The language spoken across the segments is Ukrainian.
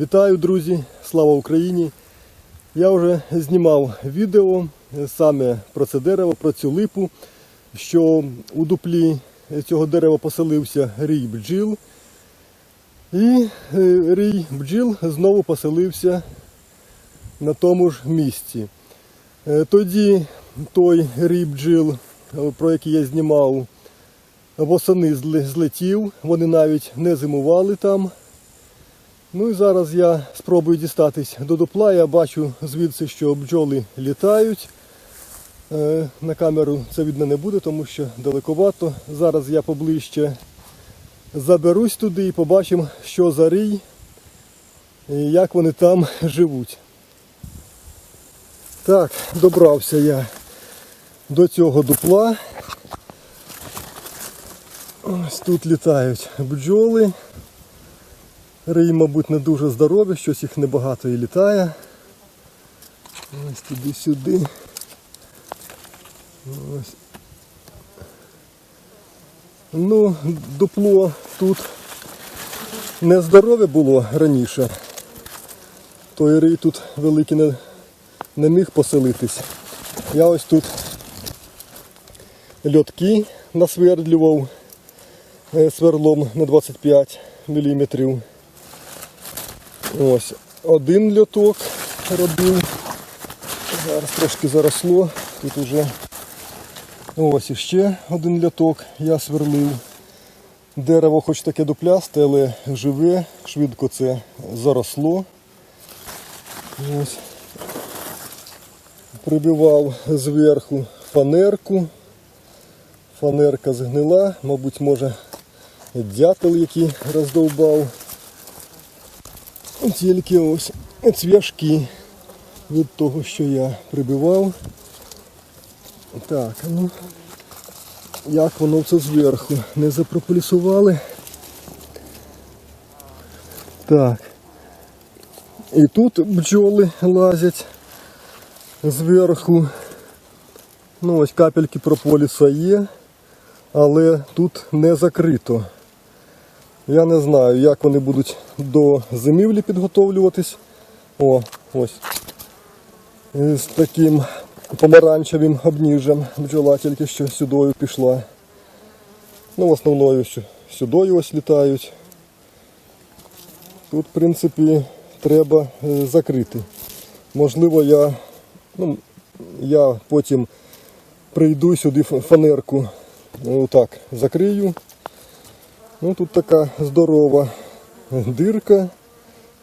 Вітаю, друзі! Слава Україні! Я вже знімав відео саме про це дерево, про цю липу, що у дуплі цього дерева поселився рій бджіл. І е, рій бджіл знову поселився на тому ж місці. Е, Тоді той рій бджіл, е, про який я знімав, восени злетів, вони навіть не зимували там. Ну і зараз я спробую дістатись до дупла. Я бачу звідси, що бджоли літають. Е, На камеру це видно не буде, тому що далековато. Зараз я поближче заберусь туди і побачимо, що за рій і як вони там живуть. Так, добрався я до цього дупла. Ось тут літають бджоли. Рий, мабуть, не дуже здорові, щось їх небагато і літає. Ось туди-сюди. Ну, дупло тут нездорове було раніше. Той рий тут великий не, не міг поселитись. Я ось тут льотки насвердлював е, сверлом на 25 мм. Ось один льоток робив. Зараз трошки заросло. Тут уже ось іще один льоток я сверлив. Дерево хоч таке дуплясте, але живе, швидко це заросло. Ось. Прибивав зверху фанерку. Фанерка згнила, мабуть, може дятел, який роздовбав. Тільки ось цвяшки від того, що я прибивав. Так, ну як воно це зверху? Не запрополісували. Так. І тут бджоли лазять зверху. Ну ось капельки прополіса є, але тут не закрито. Я не знаю, як вони будуть до зимівлі підготовлюватись. О, ось. З таким помаранчевим обніжем бджола тільки що сюдою пішла. Ну, в основною сю- сюдою ось літають. Тут, в принципі, треба е, закрити. Можливо, я, ну, я потім прийду сюди фанерку. Отак закрию. Ну тут така здорова дирка,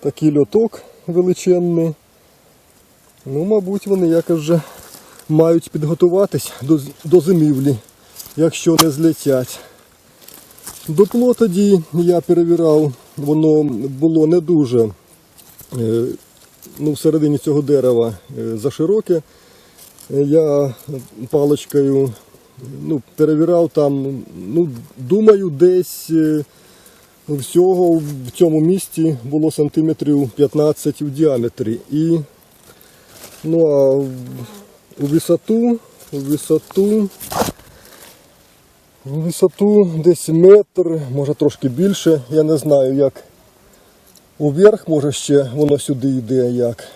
такий льоток величезний. Ну, мабуть, вони якось вже мають підготуватись до, до зимівлі, якщо не злетять. Дупло тоді я перевірав, воно було не дуже е, ну, всередині цього дерева е, зашироке. Е, Я паличкою ну, перевіряв там, ну, думаю, десь е, всього в цьому місці було сантиметрів 15 в діаметрі. І ну, а у висоту, у висоту, у висоту десь метр, може трошки більше, я не знаю як. Уверх, може ще воно сюди йде як.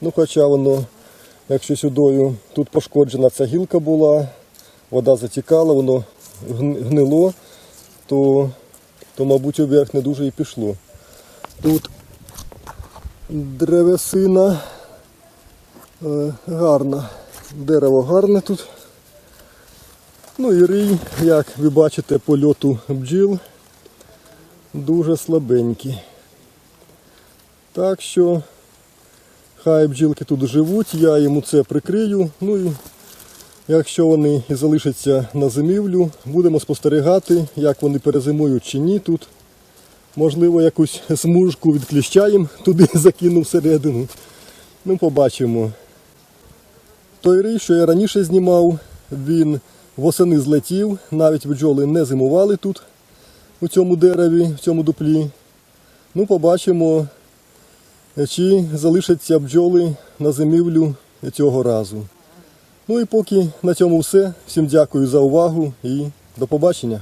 Ну, хоча воно, якщо сюдою тут пошкоджена ця гілка була, вода затікала, воно гнило, то, то мабуть, уверх не дуже і пішло. Тут древесина е, гарна, дерево гарне тут. Ну і рій, як ви бачите, по льоту бджіл дуже слабенький. Так що хай бджілки тут живуть, я йому це прикрию. Ну і якщо вони залишаться на зимівлю, будемо спостерігати, як вони перезимують чи ні тут. Можливо, якусь смужку від кліща їм туди закину всередину. Ну, побачимо. Той рій, що я раніше знімав, він восени злетів, навіть бджоли не зимували тут, у цьому дереві, в цьому дуплі. Ну, побачимо, чи залишаться бджоли на зимівлю цього разу. Ну і поки на цьому все. Всім дякую за увагу і до побачення.